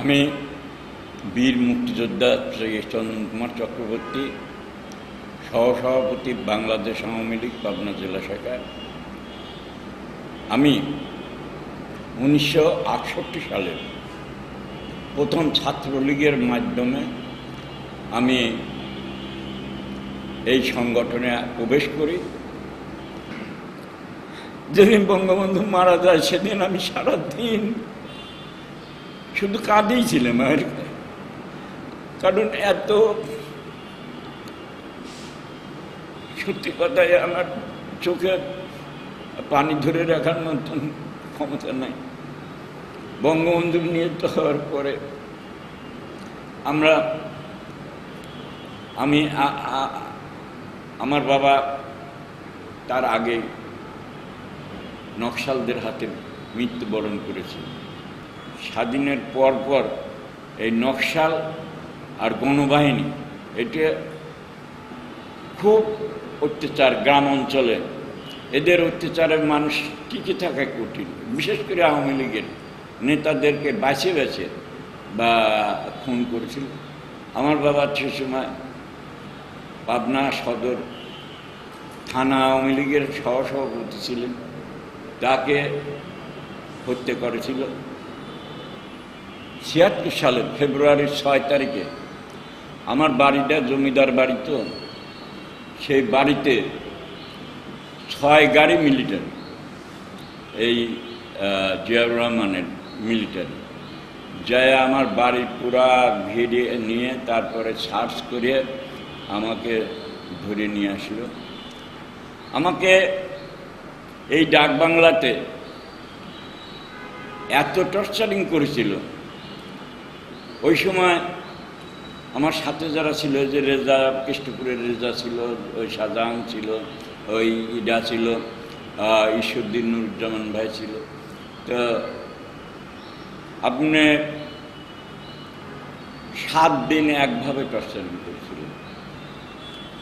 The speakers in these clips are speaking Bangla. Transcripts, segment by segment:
আমি বীর মুক্তিযোদ্ধা শ্রী চন্দন কুমার চক্রবর্তী, সহসভাপতি বাংলাদেশ আওয়ামী লীগ, পাবনা জেলা শাখায় আমি উনিশশো সালের প্রথম ছাত্রলীগের মাধ্যমে আমি এই সংগঠনে প্রবেশ করি। যেদিন বঙ্গবন্ধু মারা যায়, সেদিন আমি সারাদিন শুধু কাঁদেই ছিলাম আর কারণ এত সত্যি কথায় আমার চোখে পানি ধরে রাখার মতন ক্ষমতা নাই। বঙ্গবন্ধু নিহত হওয়ার পরে আমরা, আমি আমার বাবা তার আগে নকশালদের হাতে মৃত্যুবরণ করেছে স্বাধীনের পর পর এই নকশাল আর গণবাহিনী এটা খুব অত্যাচার গ্রাম অঞ্চলে। এদের অত্যাচারে মানুষ টিকে থাকা কঠিন, বিশেষ করে আওয়ামী লীগের নেতাদেরকে বাছে বেছে বা খুন করেছিল। আমার বাবা সে সময় পাবনা সদর থানা আওয়ামী লীগের সহসভাপতি ছিলেন। তাকে হত্যা করেছিল। ছিয়াত্তর সালের ফেব্রুয়ারির ছয় তারিখে আমার বাড়িটা জমিদার বাড়ি তো, সেই বাড়িতে ছয় গাড়ি মিলিটারি, এই জিয়াউর রহমানের মিলিটারি, যায় আমার বাড়ি পুরা ঘিরে নিয়ে তারপরে সার্চ করে আমাকে ধরে নিয়ে আসলো। আমাকে এই ডাক বাংলাতে এত টর্চারিং করেছিল ওই সময় আমার সাথে যারা ছিল যে রেজা কৃষ্ণপুরের রেজা ছিল ওই শাহজাহান ছিল ওই ইডা ছিল আহ, ঈশ্বরদীন নুরুজ্জামান ভাই ছিল। তো আপনি সাত দিন একভাবে টর্চারিং করেছিল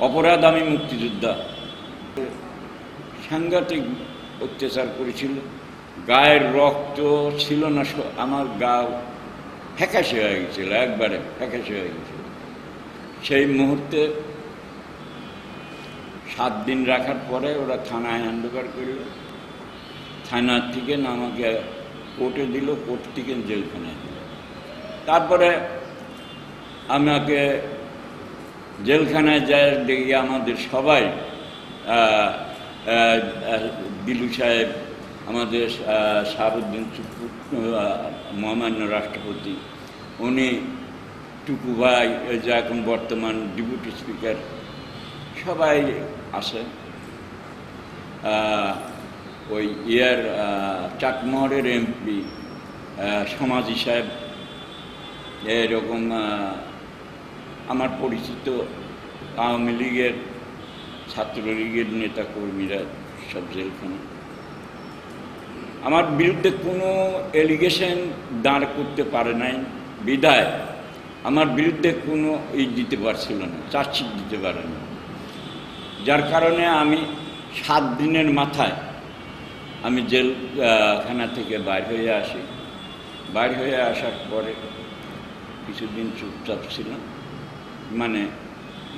অপরাধ আমি মুক্তিযোদ্ধা। সাংঘাতিক অত্যাচার করেছিল। গায়ের রক্ত ছিল না আমার গা ফ্যাকাশে হয়ে গেছিল একবারে ফ্যাকাশে হয়ে গেছিল সেই মুহূর্তে সাত দিন রাখার পরে ওরা থানায় ওভার করল। থানার থেকে আমাকে কোর্টে দিল, কোর্ট থেকে জেলখানায় দিল। তারপরে আমাকে জেলখানায় যায় দেখি আমাদের সবাই দিলু সাহেব আমাদের শাহাবুদ্দিন মহামান্য রাষ্ট্রপতি উনি টুকু ভাই যে এখন বর্তমান ডেপুটি স্পিকার সবাই আহ, ওই ইয়ার চাটমোহরের এমপি সমাজি সাহেব এরকম আমার পরিচিত আওয়ামী লীগের ছাত্রলীগের নেতা কর্মীরা সব জেলখানে আমার বিরুদ্ধে কোনো এলিগেশন দাঁড় করতে পারে নাই, বিদায়। আমার বিরুদ্ধে কোনো ই দিতে পারছিল না, চার্জশিট দিতে পারে না যার কারণে আমি সাত দিনের মাথায় আমি জেল জেলখানা থেকে বাইর হয়ে আসি। বাইর হয়ে আসার পরে কিছুদিন চুপচাপ ছিলাম মানে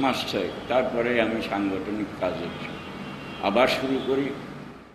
মাস ছয়েক। তারপরে আমি সাংগঠনিক কাজে আবার শুরু করি।